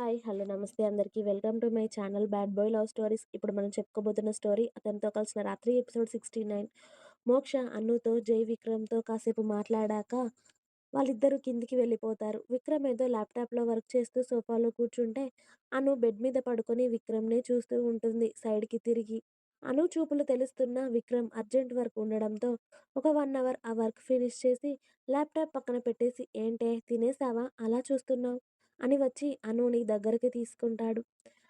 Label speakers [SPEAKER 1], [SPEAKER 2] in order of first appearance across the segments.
[SPEAKER 1] Hi! Hello! నమస్తే అందరికీ. Welcome to my channel 'bad boy love stories'. ఇప్పుడు మనం చెప్పుకోబోతున్న స్టోరీ 'అతనితో కలిసిన రాత్రి' ఎపిసోడ్ 69. మోక్ష అన్నుతో, జై విక్రమ్‌తో కాసేపు మాట్లాడాక వాళ్ళిద్దరూ కిందికి వెళ్ళిపోతారు. విక్రమ్ ఏదో ల్యాప్‌టాప్‌లో వర్క్ చేస్తూ సోఫాలో కూర్చుంటే అను బెడ్ మీద పడుకొని విక్రమ్‌నే చూస్తూ ఉంటుంది సైడ్‌కి తిరిగి. అను చూపులు తెలుస్తున్న విక్రమ్ అర్జెంట్ వర్క్ ఉండడంతో ఒక వన్ అవర్ ఆ వర్క్ ఫినిష్ చేసి ల్యాప్‌టాప్ పక్కన పెట్టేసి ఏంటే తినేసావా అలా చూస్తున్నావు అని వచ్చి అనుని దగ్గరికి తీసుకుంటాడు.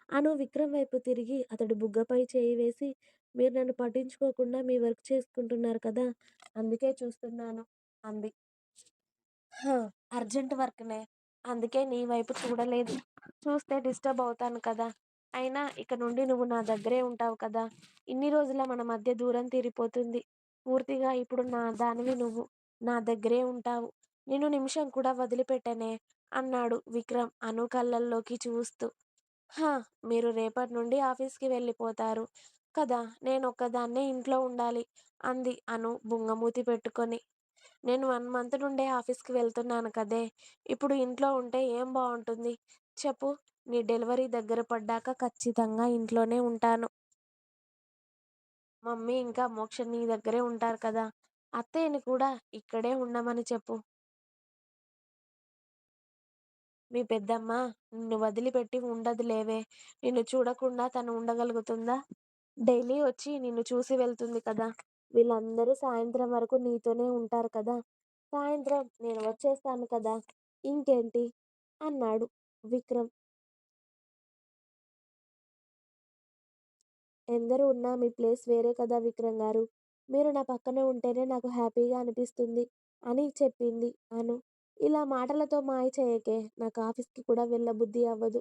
[SPEAKER 1] అను విక్రమ్ వైపు తిరిగి అతడు బుగ్గపై చేయి వేసి మీరు నన్ను పట్టించుకోకుండా మీ వర్క్ చేసుకుంటున్నారు కదా! అందుకే చూస్తున్నాను అంది. అర్జెంట్ వర్క్‌నే. అందుకే నీ వైపు చూడలేదు. చూస్తే డిస్టర్బ్ అవుతాను కదా! అయినా ఇక నుండి నువ్వు నా దగ్గరే ఉంటావు కదా! ఇన్ని రోజుల మన మధ్య దూరం తీరిపోతుంది. పూర్తిగా ఇప్పుడు నా దానివి నువ్వు. నా దగ్గరే ఉంటావు. నిన్ను నిమిషం కూడా వదిలిపెట్టనే అన్నాడు విక్రమ్ అను కళ్ళల్లోకి చూస్తూ. హా! మీరు రేపటి నుండి ఆఫీస్‌కి వెళ్ళిపోతారు కదా! నేను ఒక్కదాన్నే ఇంట్లో ఉండాలి అంది అను బుంగమూతి పెట్టుకొని. నేను వన్ మంత్ నుండే ఆఫీస్‌కి వెళ్తున్నాను కదే! ఇప్పుడు ఇంట్లో ఉంటే ఏం బాగుంటుంది చెప్పు. నీ డెలివరీ దగ్గర పడ్డాక ఖచ్చితంగా ఇంట్లోనే ఉంటాను. మమ్మీ ఇంకా మోక్ష నీ దగ్గరే ఉంటారు కదా! అత్తయ్యని కూడా ఇక్కడే ఉండమని చెప్పు. మీ పెద్దమ్మ నిన్ను వదిలిపెట్టి ఉండదులేవే. నిన్ను చూడకుండా తను ఉండగలుగుతుందా? డైలీ వచ్చి నిన్ను చూసి వెళ్తుంది కదా! వీళ్ళందరూ సాయంత్రం వరకు నీతోనే ఉంటారు కదా! సాయంత్రం నేను వచ్చేస్తాను కదా! ఇంకేంటి? అన్నాడు విక్రమ్. ఎందరు ఉన్నా మీ ప్లేస్ వేరే కదా విక్రమ్ గారు. మీరు నా పక్కన ఉంటేనే నాకు హ్యాపీగా అనిపిస్తుంది అని చెప్పింది అను. ఇలా మాటలతో మాయ చేయకే. నాకు ఆఫీస్‌కి కూడా వెళ్ళబుద్ధి అవ్వదు.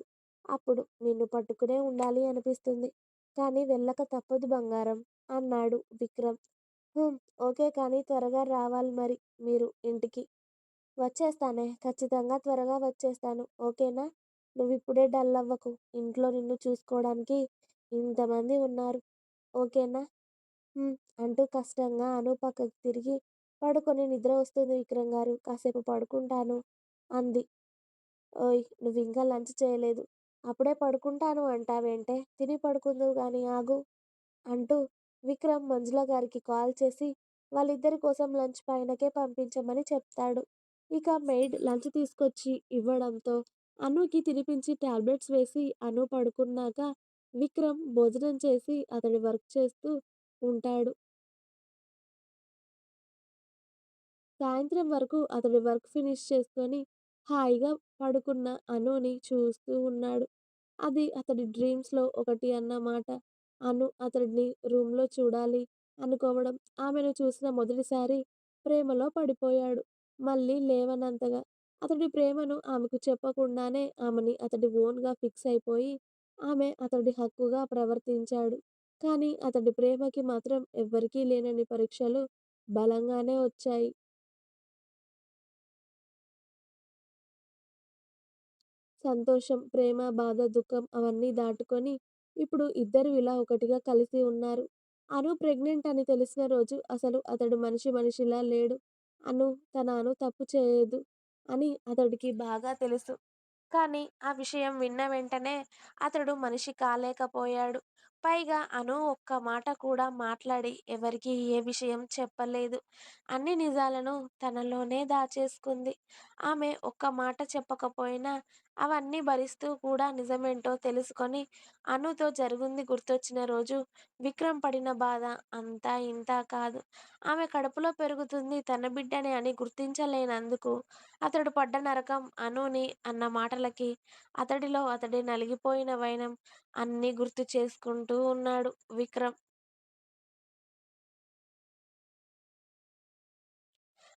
[SPEAKER 1] అప్పుడు నిన్ను పట్టుకునే ఉండాలి అనిపిస్తుంది. కానీ వెళ్ళక తప్పదు బంగారం అన్నాడు విక్రమ్. ఓకే కానీ త్వరగా రావాలి మరి మీరు ఇంటికి. వచ్చేస్తానే. ఖచ్చితంగా త్వరగా వచ్చేస్తాను. ఓకేనా? నువ్విప్పుడే డల్ అవ్వకు. ఇంట్లో నిన్ను చూసుకోవడానికి ఇంతమంది ఉన్నారు. ఓకేనా? అంటూ కష్టంగా అను పక్కకు తిరిగి పడుకొని నిద్ర వస్తుంది విక్రమ్ గారు. కాసేపు పడుకుంటాను అంది. ఓయ్ నువ్వు ఇంకా లంచ్ చేయలేదు. అప్పుడే పడుకుంటాను అంటావేంటే? తిని పడుకుందువు కానీ ఆగు అంటూ విక్రమ్ మంజుల గారికి కాల్ చేసి వాళ్ళిద్దరి కోసం లంచ్ పైనకే పంపించమని చెప్తాడు. ఇక మెయిడ్ లంచ్ తీసుకొచ్చి ఇవ్వడంతో అనుకి తినిపించి టాబ్లెట్స్ వేసి అను పడుకున్నాక విక్రమ్ భోజనం చేసి అతడి వర్క్ చేస్తూ ఉంటాడు. సాయంత్రం వరకు అతడి వర్క్ ఫినిష్ చేసుకొని హాయిగా పడుకున్న అనుని చూస్తూ ఉన్నాడు. అది అతడి డ్రీమ్స్‌లో ఒకటి అన్నమాట. అను అతడిని రూమ్‌లో చూడాలి అనుకోవడం. ఆమెను చూసిన మొదటిసారి ప్రేమలో పడిపోయాడు. మళ్ళీ లేవనంతగా. అతడి ప్రేమను ఆమెకు చెప్పకుండానే ఆమెని అతడి ఓన్‌గా ఫిక్స్ అయిపోయి ఆమె అతడి హక్కుగా ప్రవర్తించాడు. కానీ అతడి ప్రేమకి మాత్రం ఎవ్వరికీ లేనని పరీక్షలు బలంగానే వచ్చాయి. సంతోషం, ప్రేమ, బాధ, దుఃఖం అవన్నీ దాటుకొని ఇప్పుడు ఇద్దరు ఇలా ఒకటిగా కలిసి ఉన్నారు. అను ప్రెగ్నెంట్ అని తెలిసిన రోజు అసలు అతడు మనిషి మనిషిలా లేడు. అను తన అను తప్పు చేయదు అని అతడికి బాగా తెలుసు. కానీ ఆ విషయం విన్న వెంటనే అతడు మనిషి కాలేకపోయాడు. పైగా అను ఒక్క మాట కూడా మాట్లాడి ఎవరికీ ఏ విషయం చెప్పలేదు. అన్ని నిజాలను తనలోనే దాచేసుకుంది. ఆమె ఒక్క మాట చెప్పకపోయినా అవన్నీ భరిస్తూ కూడా నిజమేంటో తెలుసుకొని అనుతో జరిగింది గుర్తొచ్చిన రోజు విక్రమ్ పడిన బాధ అంతా ఇంతా కాదు. ఆమె కడుపులో పెరుగుతుంది తన బిడ్డనే అని గుర్తించలేనందుకు అతడు పడ్డ నరకం అనుని అన్న మాటలకి అతడిలో అతడి నలిగిపోయిన వైనం అన్నీ గుర్తు చేసుకుంటూ ఉన్నాడు విక్రమ్.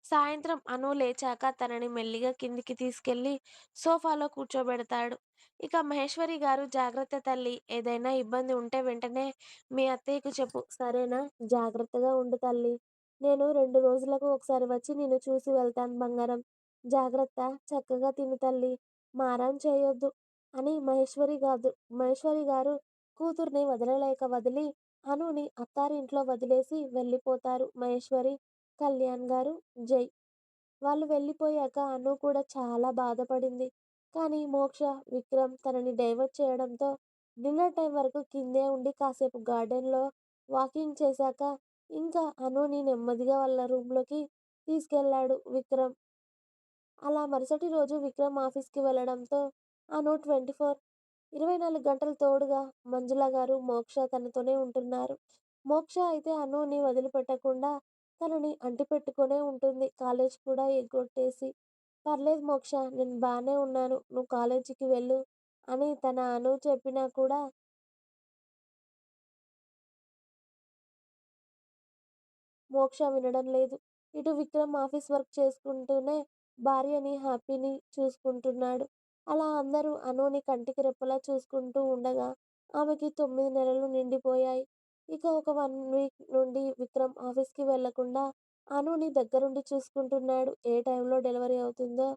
[SPEAKER 1] సాయంత్రం అను లేచాక తనని మెల్లిగా కిందికి తీసుకెళ్ళి సోఫాలో కూర్చోబెడతాడు. ఇక మహేశ్వరి గారు జాగ్రత్త తల్లి ఏదైనా ఇబ్బంది ఉంటే వెంటనే మీ అత్తయ్యకు చెప్పు సరేనా? జాగ్రత్తగా ఉండు తల్లి నేను రెండు రోజులకు ఒకసారి వచ్చి నేను చూసి వెళ్తాను బంగారం. జాగ్రత్త. చక్కగా తిను తల్లి మారం చేయొద్దు అని మహేశ్వరి గారు మహేశ్వరి గారు కూతుర్ని వదలలేక వదిలి అనుని అత్తారింట్లో వదిలేసి వెళ్ళిపోతారు మహేశ్వరి, కళ్యాణ్ గారు, జై. వాళ్ళు వెళ్ళిపోయాక అను కూడా చాలా బాధపడింది. కానీ మోక్ష, విక్రమ్ తనని డైవర్ట్ చేయడంతో డిన్నర్ టైం వరకు కిందే ఉండి కాసేపు గార్డెన్లో వాకింగ్ చేశాక ఇంకా అనుని నెమ్మదిగా వాళ్ళ రూమ్లోకి తీసుకెళ్ళాడు విక్రమ్. అలా మరుసటి రోజు విక్రమ్ ఆఫీస్కి వెళ్ళడంతో అను ట్వంటీ ఫోర్, ఇరవై నాలుగు గంటలు తోడుగా మంజుల గారు మోక్ష తనతోనే ఉంటున్నారు. మోక్ష అయితే అనుని వదిలిపెట్టకుండా తనని అంటిపెట్టుకునే ఉంటుంది కాలేజ్ కూడా ఎగ్గొట్టేసి. పర్లేదు మోక్ష నేను బాగానే ఉన్నాను నువ్వు కాలేజీకి వెళ్ళు అని తన అను చెప్పినా కూడా మోక్ష వినడం లేదు. ఇటు విక్రమ్ ఆఫీస్ వర్క్ చేసుకుంటూనే భార్యని, హ్యాపీని చూసుకుంటున్నాడు. అలా అందరూ అనుని కంటికి రెప్పలా చూసుకుంటూ ఉండగా ఆమెకి తొమ్మిది నెలలు నిండిపోయాయి. ఇక ఒక వన్ వీక్ నుండి విక్రమ్ ఆఫీస్కి వెళ్ళకుండా అనుని దగ్గరుండి చూసుకుంటున్నాడు. ఏ టైంలో డెలివరీ అవుతుందో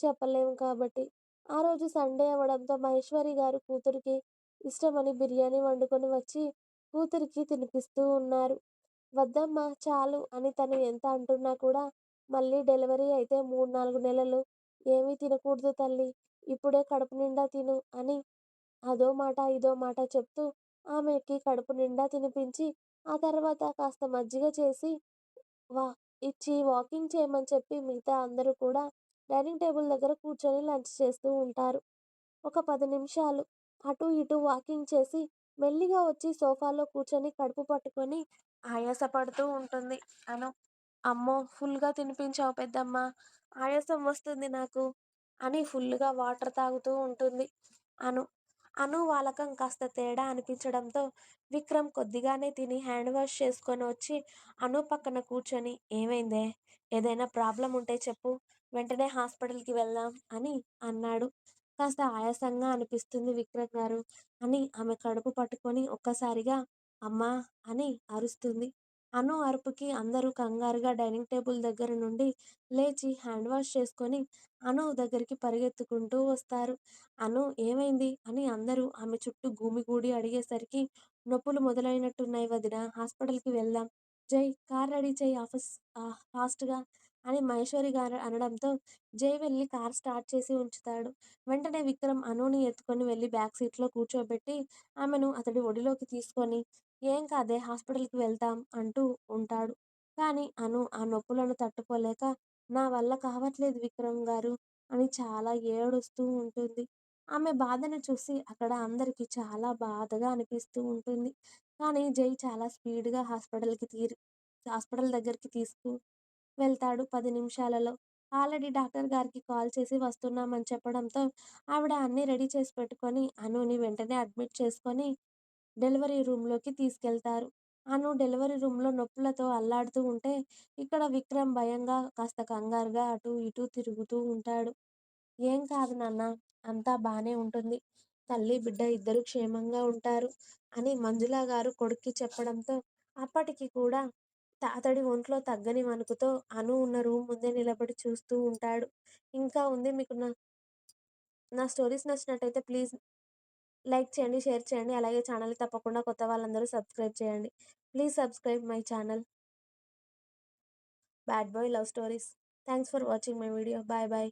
[SPEAKER 1] చెప్పలేము కాబట్టి. ఆ రోజు సండే అవడంతో మహేశ్వరిగారు కూతురికి ఇష్టమని బిర్యానీ వండుకొని వచ్చి కూతురికి తినిపిస్తూ ఉన్నారు. వద్దమ్మా చాలు అని తను ఎంత అంటున్నా కూడా మళ్ళీ డెలివరీ అయితే మూడు నాలుగు నెలలు ఏమీ తినకూడదు తల్లి ఇప్పుడే కడుపునిండా తిను అని అదో మాట ఇదో మాట చెప్తూ ఆమెకి కడుపు నిండా తినిపించి ఆ తర్వాత కాస్త మజ్జిగ చేసి వా ఇచ్చి వాకింగ్ చేయమని చెప్పి మిగతా అందరూ కూడా డైనింగ్ టేబుల్ దగ్గర కూర్చొని లంచ్ చేస్తూ ఉంటారు. ఒక పది నిమిషాలు అటు ఇటు వాకింగ్ చేసి మెల్లిగా వచ్చి సోఫాలో కూర్చొని కడుపు పట్టుకొని ఆయాసపడుతూ ఉంటుంది అను. అమ్మో ఫుల్గా తినిపించావు పెద్దమ్మ ఆయాసం వస్తుంది నాకు అని ఫుల్లుగా వాటర్ తాగుతూ ఉంటుంది అను. అను వాలకం కాస్త తేడా అనిపించడంతో విక్రమ్ కొద్దిగానే తిని హ్యాండ్ వాష్ చేసుకొని వచ్చి అను పక్కన కూర్చొని ఏమైందే? ఏదైనా ప్రాబ్లం ఉంటే చెప్పు వెంటనే హాస్పిటల్కి వెళ్దాం అని అన్నాడు. కాస్త ఆయాసంగా అనిపిస్తుంది విక్రమ్ గారు అని ఆమె కడుపు పట్టుకొని ఒక్కసారిగా అమ్మా అని అరుస్తుంది. అను అరుపుకి అందరూ కంగారుగా డైనింగ్ టేబుల్ దగ్గర నుండి లేచి హ్యాండ్ వాష్ చేసుకొని అను దగ్గరికి పరిగెత్తుకుంటూ వస్తారు. అను ఏమైంది? అని అందరూ ఆమె చుట్టూ గూమిగూడి అడిగేసరికి నొప్పులు మొదలైనట్టున్నాయి వదిన హాస్పిటల్కి వెళ్దాం. జై కార్ రెడీ చేయి ఆఫీస్ ఫాస్ట్గా అని మహేశ్వరి గారు అనడంతో జై వెళ్ళి కార్ స్టార్ట్ చేసి ఉంచుతాడు. వెంటనే విక్రమ్ అనుని ఎత్తుకొని వెళ్ళి బ్యాక్ సీట్లో కూర్చోబెట్టి ఆమెను అతడి ఒడిలోకి తీసుకొని ఏం కాదే హాస్పిటల్కి వెళ్తాం అంటూ ఉంటాడు. కానీ అను ఆ నొప్పులను తట్టుకోలేక నా వల్ల కావట్లేదు విక్రమ్ గారు అని చాలా ఏడుస్తూ ఉంటుంది. ఆమె బాధను చూసి అక్కడ అందరికీ చాలా బాధగా అనిపిస్తూ ఉంటుంది. కానీ జై చాలా స్పీడ్గా హాస్పిటల్కి తీరు హాస్పిటల్ దగ్గరికి తీసుకు వెళ్తాడు పది నిమిషాలలో. ఆల్రెడీ డాక్టర్ గారికి కాల్ చేసి వస్తున్నామని చెప్పడంతో ఆవిడ అన్నీ రెడీ చేసి పెట్టుకొని అనుని వెంటనే అడ్మిట్ చేసుకొని డెలివరీ రూమ్లోకి తీసుకెళ్తారు. అను డెలివరీ రూమ్లో నొప్పులతో అల్లాడుతూ ఉంటే ఇక్కడ విక్రమ్ భయంగా కాస్త కంగారుగా అటూ ఇటూ తిరుగుతూ ఉంటాడు. ఏం కాదు నాన్న అంతా బాగానే ఉంటుంది. తల్లి బిడ్డ ఇద్దరు క్షేమంగా ఉంటారు అని మంజులగారు కొడుక్కి చెప్పడంతో అప్పటికి కూడా అతడి ఒంట్లో తగ్గని వణుకుతో అను ఉన్న రూమ్ ముందే నిలబడి చూస్తూ ఉంటాడు. ఇంకా ఉంది మీకు నా నా స్టోరీస్ నచ్చినట్టయితే ప్లీజ్ లైక్ చేయండి, షేర్ చేయండి. అలాగే ఛానల్ తప్పకుండా కొత్త వాళ్ళందరూ సబ్స్క్రైబ్ చేయండి. Please subscribe my channel. Bad boy love stories. Thanks for watching my video. Bye bye.